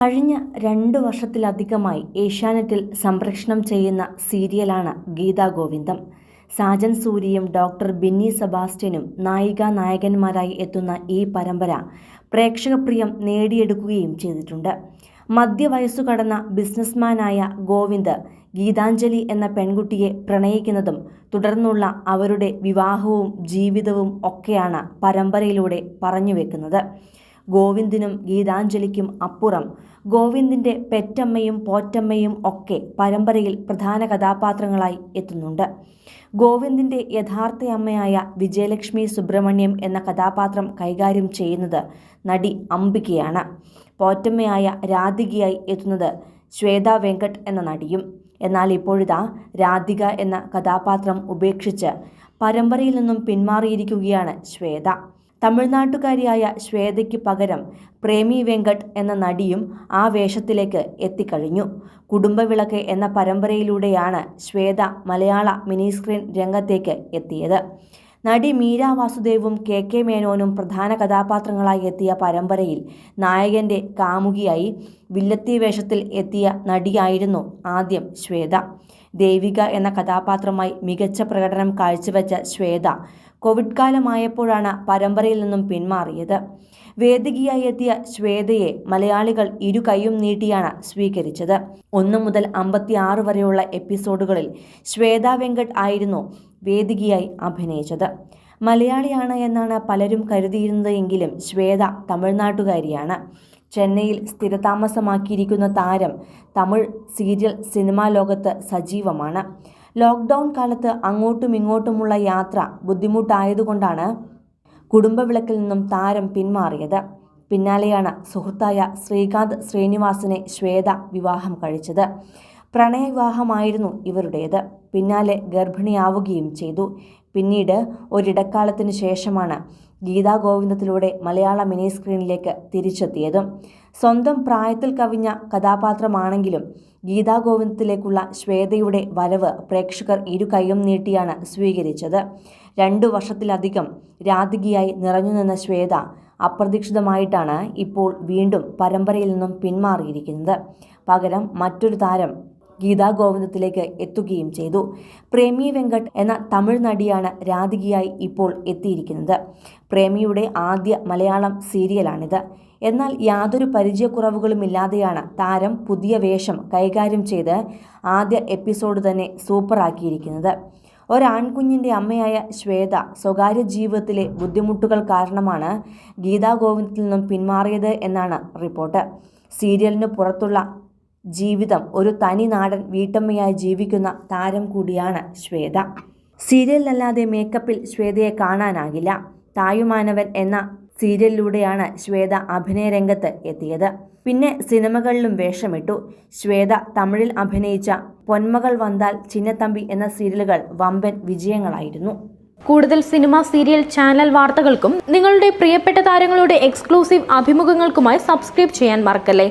കഴിഞ്ഞ രണ്ടു വർഷത്തിലധികമായി ഏഷ്യാനെറ്റിൽ സംപ്രേഷണം ചെയ്യുന്ന സീരിയലാണ് ഗീതാ ഗോവിന്ദം. സാജൻ സൂര്യയും ഡോക്ടർ ബിന്നി സെബാസ്റ്റ്യനും നായിക നായകന്മാരായി എത്തുന്ന ഈ പരമ്പര പ്രേക്ഷകപ്രിയം നേടിയെടുക്കുകയും ചെയ്തിട്ടുണ്ട്. മധ്യവയസ്സു കടന്ന ബിസിനസ്മാനായ ഗോവിന്ദ് ഗീതാഞ്ജലി എന്ന പെൺകുട്ടിയെ പ്രണയിക്കുന്നതും തുടർന്നുള്ള അവരുടെ വിവാഹവും ജീവിതവും ഒക്കെയാണ് പരമ്പരയിലൂടെ പറഞ്ഞുവെക്കുന്നത് ഗോവിന്ദിനും ഗീതാഞ്ജലിക്കും അപ്പുറം. ഗോവിന്ദിന്റെ പെറ്റമ്മയും പോറ്റമ്മയും ഒക്കെ പരമ്പരയിൽ പ്രധാന കഥാപാത്രങ്ങളായി എത്തുന്നുണ്ട്. ഗോവിന്ദിന്റെ യഥാർത്ഥ അമ്മയായ വിജയലക്ഷ്മി സുബ്രഹ്മണ്യം എന്ന കഥാപാത്രം കൈകാര്യം ചെയ്യുന്നത് നടി അംബികയാണ്. പോറ്റമ്മയായ രാധികയായി എത്തുന്നത് ശ്വേത വെങ്കട്ട് എന്ന നടിയും. എന്നാൽ ഇപ്പോഴിതാ രാധിക എന്ന കഥാപാത്രം ഉപേക്ഷിച്ച് പരമ്പരയിൽ നിന്നും പിന്മാറിയിരിക്കുകയാണ് ശ്വേത. തമിഴ്നാട്ടുകാരിയായ ശ്വേതയ്ക്ക് പകരം പ്രേമി വെങ്കട്ട് എന്ന നടിയും ആ വേഷത്തിലേക്ക് എത്തിക്കഴിഞ്ഞു. കുടുംബവിളക്ക് എന്ന പരമ്പരയിലൂടെയാണ് ശ്വേത മലയാള മിനിസ്ക്രീൻ രംഗത്തേക്ക് എത്തിയത്. നടി മീര വാസുദേവും കെ കെ മേനോനും പ്രധാന കഥാപാത്രങ്ങളായി എത്തിയ പരമ്പരയിൽ നായകന്റെ കാമുകിയായി വില്ലത്തി വേഷത്തിൽ എത്തിയ നടിയായിരുന്നു ആദ്യം ശ്വേത. ദേവിക എന്ന കഥാപാത്രമായി മികച്ച പ്രകടനം കാഴ്ചവെച്ച ശ്വേത കോവിഡ് കാലമായപ്പോഴാണ് പരമ്പരയിൽ നിന്നും പിന്മാറിയത്. വേദികയായി എത്തിയ ശ്വേതയെ മലയാളികൾ ഇരു കൈയും നീട്ടിയാണ് സ്വീകരിച്ചത്. ഒന്ന് മുതൽ അമ്പത്തി ആറ് വരെയുള്ള എപ്പിസോഡുകളിൽ ശ്വേത വെങ്കട്ട് ആയിരുന്നു വേദികയായി അഭിനയിച്ചത്. മലയാളിയാണ് എന്നാണ് പലരും കരുതിയിരുന്നത് എങ്കിലും ശ്വേത തമിഴ്നാട്ടുകാരിയാണ്. ചെന്നൈയിൽ സ്ഥിരതാമസമാക്കിയിരിക്കുന്ന താരം തമിഴ് സീരിയൽ സിനിമാ ലോകത്ത് സജീവമാണ്. ലോക്ക്ഡൗൺ കാലത്ത് അങ്ങോട്ടും ഇങ്ങോട്ടുമുള്ള യാത്ര ബുദ്ധിമുട്ടായതുകൊണ്ടാണ് കുടുംബവിളക്കിൽ നിന്നും താരം പിന്മാറിയത്. പിന്നാലെയാണ് സുഹൃത്തായ ശ്രീകാന്ത് ശ്രീനിവാസിനെ ശ്വേത വിവാഹം കഴിച്ചത്. പ്രണയവിവാഹമായിരുന്നു ഇവരുടേത്. പിന്നാലെ ഗർഭിണിയാവുകയും ചെയ്തു. പിന്നീട് ഒരിടക്കാലത്തിന് ശേഷമാണ് ഗീതാ ഗോവിന്ദത്തിലൂടെ മലയാള മിനി സ്ക്രീനിലേക്ക് തിരിച്ചെത്തിയതും. സ്വന്തം പ്രായത്തിൽ കവിഞ്ഞ കഥാപാത്രമാണെങ്കിലും ഗീതാ ഗോവിന്ദത്തിലേക്കുള്ള ശ്വേതയുടെ വരവ് പ്രേക്ഷകർ ഇരു കൈയും നീട്ടിയാണ് സ്വീകരിച്ചത്. രണ്ടു വർഷത്തിലധികം രാധികയായി നിറഞ്ഞു നിന്ന ശ്വേത അപ്രതീക്ഷിതമായിട്ടാണ് ഇപ്പോൾ വീണ്ടും പരമ്പരയിൽ നിന്നും പിന്മാറിയിരിക്കുന്നത്. പകരം മറ്റൊരു താരം ഗീതാ ഗോവിന്ദത്തിലേക്ക് എത്തുകയും ചെയ്തു. പ്രേമി വെങ്കട്ട് എന്ന തമിഴ് നടിയാണ് രാധികയായി ഇപ്പോൾ എത്തിയിരിക്കുന്നത്. പ്രേമിയുടെ ആദ്യ മലയാളം സീരിയലാണിത്. എന്നാൽ യാതൊരു പരിചയക്കുറവുകളുമില്ലാതെയാണ് താരം പുതിയ വേഷം കൈകാര്യം ചെയ്ത് ആദ്യ എപ്പിസോഡ് തന്നെ സൂപ്പറാക്കിയിരിക്കുന്നത്. ഒരാൺകുഞ്ഞിന്റെ അമ്മയായ ശ്വേത സ്വകാര്യ ജീവിതത്തിലെ ബുദ്ധിമുട്ടുകൾ കാരണമാണ് ഗീതാ ഗോവിന്ദത്തിൽ നിന്നും പിന്മാറിയത് എന്നാണ് റിപ്പോർട്ട്. സീരിയലിന് പുറത്തുള്ള ജീവിതം ഒരു തനി നാടൻ വീട്ടമ്മയായി ജീവിക്കുന്ന താരം കൂടിയാണ് ശ്വേത. സീരിയലിലല്ലാതെ മേക്കപ്പിൽ ശ്വേതയെ കാണാനാകില്ല. തായുമാനവൻ എന്ന സീരിയലിലൂടെയാണ് ശ്വേത അഭിനയ രംഗത്ത് എത്തിയത്. പിന്നെ സിനിമകളിലും വേഷമിട്ടു. ശ്വേത തമിഴിൽ അഭിനയിച്ച പൊന്മകൾ വന്താൽ ചിന്നത്തമ്പി എന്ന സീരിയലുകൾ വമ്പൻ വിജയങ്ങളായിരുന്നു. കൂടുതൽ സിനിമ സീരിയൽ ചാനൽ വാർത്തകൾക്കും നിങ്ങളുടെ പ്രിയപ്പെട്ട താരങ്ങളുടെ എക്സ്ക്ലൂസീവ് അഭിമുഖങ്ങൾക്കുമായി സബ്സ്ക്രൈബ് ചെയ്യാൻ മറക്കല്ലേ?